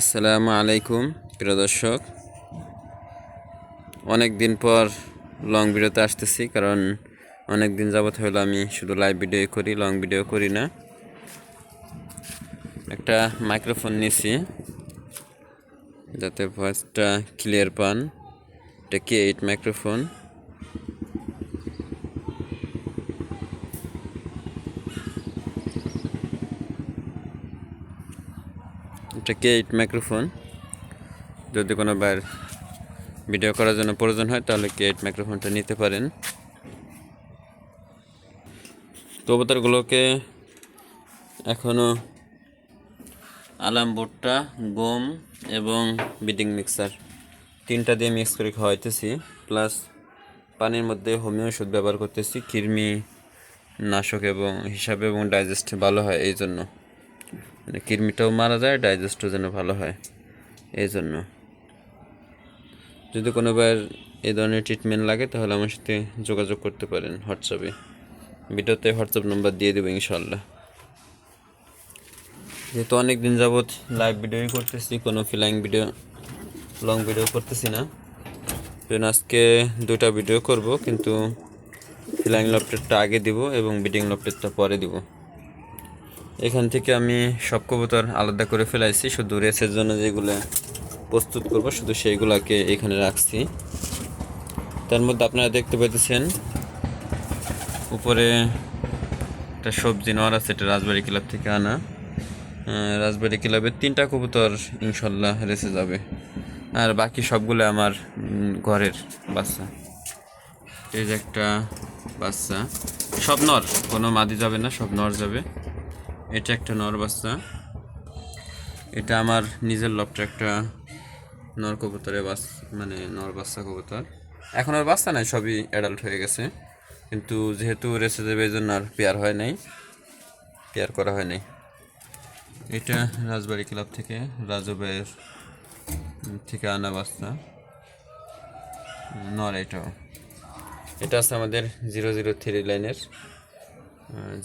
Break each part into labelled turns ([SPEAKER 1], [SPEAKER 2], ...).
[SPEAKER 1] আসসালামু আলাইকুম প্রিয় দর্শক অনেক দিন পর লং ভিডিওতে আসতেছি কারণ অনেক দিন যাবৎ হলো আমি শুধু লাইভ ভিডিও করি লং ভিডিও করি না একটা মাইক্রোফোন নিয়েছি যাতে ভয়েসটা ক্লিয়ার পান এটা কে এইট মাইক্রোফোন একটা কে এইট মাইক্রোফোন যদি কোনো বার ভিডিও করার জন্য প্রয়োজন হয় তাহলে কে এইট মাইক্রোফোনটা নিতে পারেন অবতারগুলোকে এখনও আলাম ভুট্টা গম এবং বিডিং মিক্সার তিনটা দিয়ে মিক্স করে খাওয়াইতেছি প্লাস পানির মধ্যে হোমিও ওষুধ ব্যবহার করতেছি কৃমি নাশক এবং হিসাবে এবং ডাইজেস্ট ভালো হয় এই জন্য মানে কৃমিটাও মারা যায় ডাইজেস্টও যেন ভালো হয় এই জন্য যদি কোনোবার এই ধরনের ট্রিটমেন্ট লাগে তাহলে আমার সাথে যোগাযোগ করতে পারেন হোয়াটসঅ্যাপে ভিডিওতে হোয়াটসঅ্যাপ নাম্বার দিয়ে দেবো ইনশাল্লাহ যেহেতু অনেক দিন যাবৎ লাইভ ভিডিওই করতেছি কোনো ফিলাইং ভিডিও লং ভিডিও করতেছি না জন্য আজকে দুটা ভিডিও করব কিন্তু ফিলাইং লপটেটটা আগে দিব এবং বিডিং লপটেটটা পরে দিব এখান থেকে আমি সব কবুতর আলাদা করে ফেলাইছি শুধু রেসের জন্য যেগুলো প্রস্তুত করব শুধু সেইগুলোকে এখানে রাখছি তার মধ্যে আপনারা দেখতে পাইতেছেন উপরে একটা সবজি নেওয়ার আছে এটা রাজবাড়ি ক্লাব থেকে আনা রাজবাড়ি ক্লাবের তিনটা কবুতর ইনশাল্লাহ রেসে যাবে আর বাকি সবগুলো আমার ঘরের বাচ্চা এই যে একটা বাচ্চা সব নর কোনো মাদি যাবে না সব নর যাবে এটা একটা নর বাচ্চা এটা আমার নিজের লপটা একটা নর কবুতরে বাস মানে নর বাচ্চা কবুতর এখন আর বাচ্চা নাই সবই অ্যাডাল্ট হয়ে গেছে কিন্তু যেহেতু রেসে দেবে এই জন্য আর পেয়ার হয় নাই পেয়ার করা হয় নাই এটা রাজবাড়ি ক্লাব থেকে রাজু ভাইয়ের থেকে আনা বাচ্চা নর এটাও এটা আছে আমাদের জিরো জিরো থ্রি লাইনের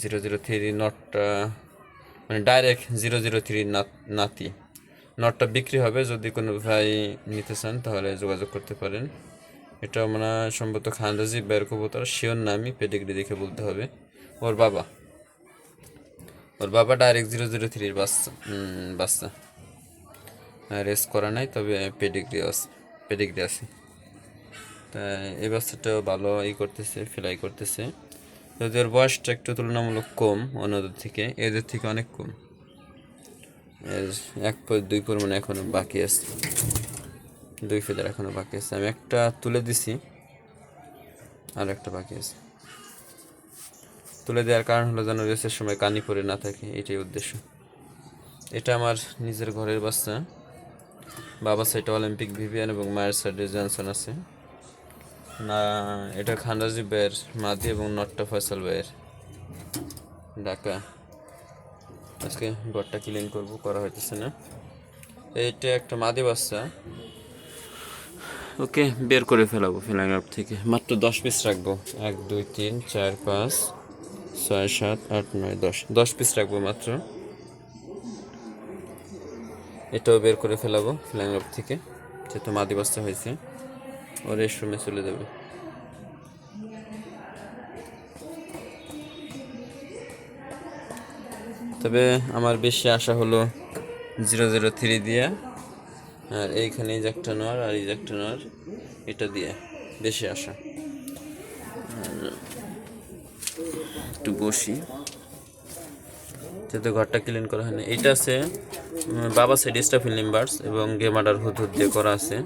[SPEAKER 1] জিরো জিরো থ্রি নটটা মানে ডাইরেক্ট জিরো জিরো থ্রি নাতি নটটা বিক্রি হবে যদি কোনো ভাই নিতে চান তাহলে যোগাযোগ করতে পারেন এটা মানে সম্ভবত খানরাজি বের কবুতর শিওর নামই পেডিগ্রি দেখে বলতে হবে ওর বাবা ওর বাবা ডাইরেক্ট জিরো জিরো থ্রির বাচ্চা বাচ্চা রেস করা নাই তবে পেডিগ্রি আছে পেডিগ্রি আছে তাই এই বাচ্চাটাও ভালো ই করতেছে ফ্লাই করতেছে যাদের বয়সটা একটু তুলনামূলক কম অন্যদের থেকে এদের থেকে অনেক কম এক পর দুই পর মানে এখনও বাকি আছে দুই ফেদার এখনও বাকি আছে আমি একটা তুলে দিছি আর একটা বাকি আছে তুলে দেওয়ার কারণ হলো যেন রেসের সময় কানি পরে না থাকে এটাই উদ্দেশ্য এটা আমার নিজের ঘরের বাচ্চা বাবা সাইড অলিম্পিক ভিভিয়ান এবং মায়ের সাইডে জনসন আছে না এটা খান্দাজি বের মাদি এবং নট্টা ফয়সাল বের ঢাকা আজকে ঘরটা ক্লিন করব করা হইতেছে না এইটা একটা মাদি বাচ্চা ওকে বের করে ফেলাবো ফেলাং আপ থেকে মাত্র দশ পিস রাখবো এক দুই তিন চার পাঁচ ছয় সাত আট নয় দশ দশ পিস রাখবো মাত্র এটাও বের করে ফেলাবো ফ্ল্যাং আপ থেকে যেহেতু মাদি বাচ্চা হয়েছে ও রেস্টরুমে চলে যাবে তবে আমার বেশি আশা হলো জিরো জিরো থ্রি দিয়ে আর এইখানে ইজেক্টা নেওয়ার আর ইজেক্টা নেওয়ার এটা দিয়ে বেশি আশা একটু বসি যাতে ঘরটা ক্লিন করা হয়নি এটা আছে বাবা সাইড স্টাফিল নিম্বার্স এবং গেমাডার হুদ দিয়ে করা আছে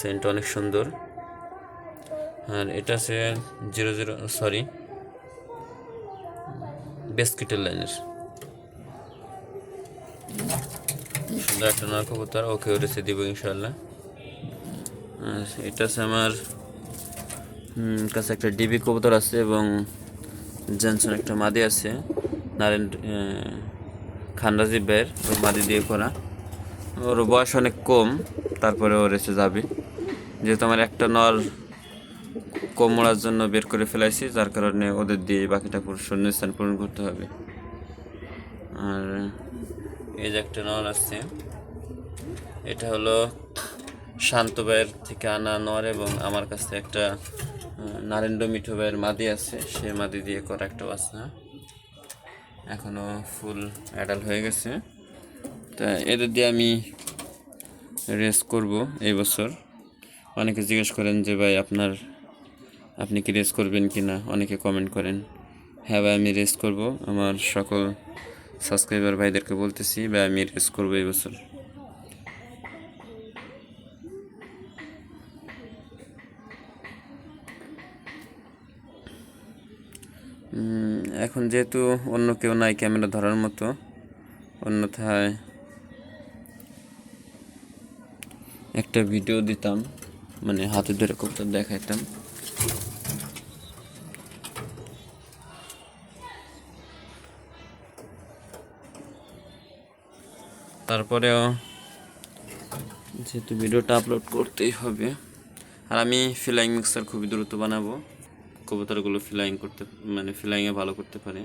[SPEAKER 1] সেন্ট হ্যাঁ, অনেক সুন্দর আর এটা আছে জিরো জিরো সরি বেসকিটের লাইনের সুন্দর একটা নরকবুতার ওকে রেসে দিব ইনশাল্লাহ এটা আছে আমার কাছে একটা ডিবি কবুতর আছে এবং জেনসন একটা মাদি আছে নারায়ণ খানরাজি বের ওই মাদি দিয়ে করা ওর বয়স অনেক কম তারপরে ও রেসে যাবে যেহেতু আমার একটা নর কোমড়ার জন্য বের করে ফেলাইছি যার কারণে ওদের দিয়ে বাকিটা পুরো স্থান পূরণ করতে হবে আর এই যে একটা নর আছে এটা হলো শান্ত ভাইয়ের থেকে আনা নর এবং আমার কাছে একটা নারেন্দ্র মিঠু ভাইয়ের মাদি আছে সে মাদি দিয়ে করা একটা বাসা এখনও ফুল অ্যাডাল হয়ে গেছে তা এদের দিয়ে আমি রেস করব এই বছর অনেকে জিজ্ঞেস করেন যে ভাই আপনার আপনি কি রেস করবেন কি না অনেকে কমেন্ট করেন হ্যাঁ ভাই আমি রেস করব আমার সকল সাবস্ক্রাইবার ভাইদেরকে বলতেছি ভাই আমি রেস করবো এবছর এখন যেহেতু অন্য কেউ নাই ক্যামেরা ধরার মতো অন্যথায় একটা ভিডিও দিতাম মানে হাতে ধরে কবিতা দেখাইতাম তারপরেও যেহেতু ভিডিওটা আপলোড করতেই হবে আর আমি ফ্লাইং মিক্সার খুবই দ্রুত বানাবো কবুতরগুলো ফ্লাইং করতে মানে ফ্লাইংয়ে ভালো করতে পারে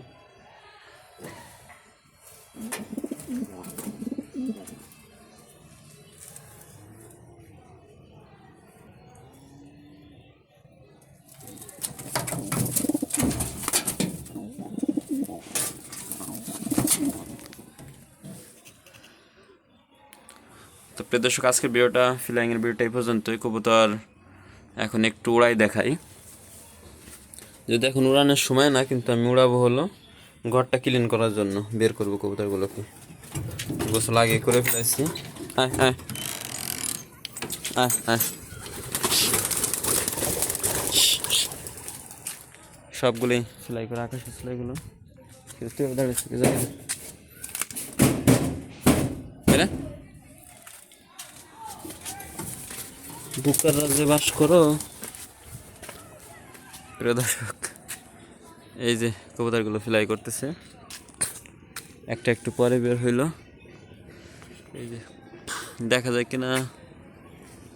[SPEAKER 1] দর্শক আজকের ভিডিওটা ফিলাইংয়ের ভিডিওটা এই পর্যন্তই কবুতর এখন একটু উড়াই দেখাই যদি এখন উড়ানোর সময় না কিন্তু আমি উড়াবো হলো ঘরটা ক্লিন করার জন্য বের করবো কবুতরগুলোকে গোসল আগে করে ফেলেছি হ্যাঁ হ্যাঁ হ্যাঁ হ্যাঁ সবগুলোই সেলাই করে আকাশের সেলাইগুলো দাঁড়িয়ে বুকার রাজ্যে বাস করো প্রিয় দর্শক এই যে কবুতরগুলো ফ্লাই করতেছে একটা একটু পরে বের হইল এই যে দেখা যায় কিনা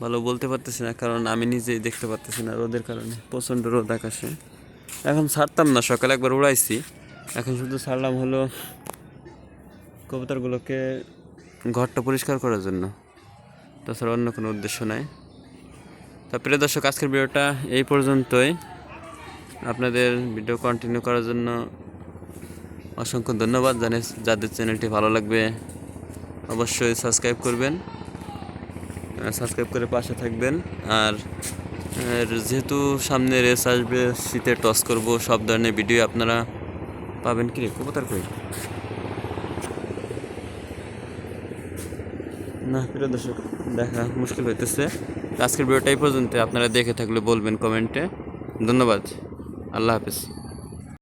[SPEAKER 1] ভালো বলতে পারতেছি না কারণ আমি নিজেই দেখতে পারতেছি না রোদের কারণে প্রচণ্ড রোদ আকাশে এখন ছাড়তাম না সকালে একবার উড়াইছি এখন শুধু ছাড়লাম হলো কবুতরগুলোকে ঘরটা পরিষ্কার করার জন্য তাছাড়া অন্য কোনো উদ্দেশ্য নাই তো প্রিয় দর্শক আজকের ভিডিওটা এই পর্যন্তই আপনাদের ভিডিও কন্টিনিউ করার জন্য অসংখ্য ধন্যবাদ জানে যাদের চ্যানেলটি ভালো লাগবে অবশ্যই সাবস্ক্রাইব করবেন সাবস্ক্রাইব করে পাশে থাকবেন আর যেহেতু সামনে রেস আসবে শীতে টস করব সব ধরনের ভিডিও আপনারা পাবেন কি কবতার করি না প্রিয় দর্শক দেখা মুশকিল হইতেছে আজকের ভিডিওটাই পর্যন্ত আপনারা দেখে থাকলে বলবেন কমেন্টে ধন্যবাদ আল্লাহ হাফেজ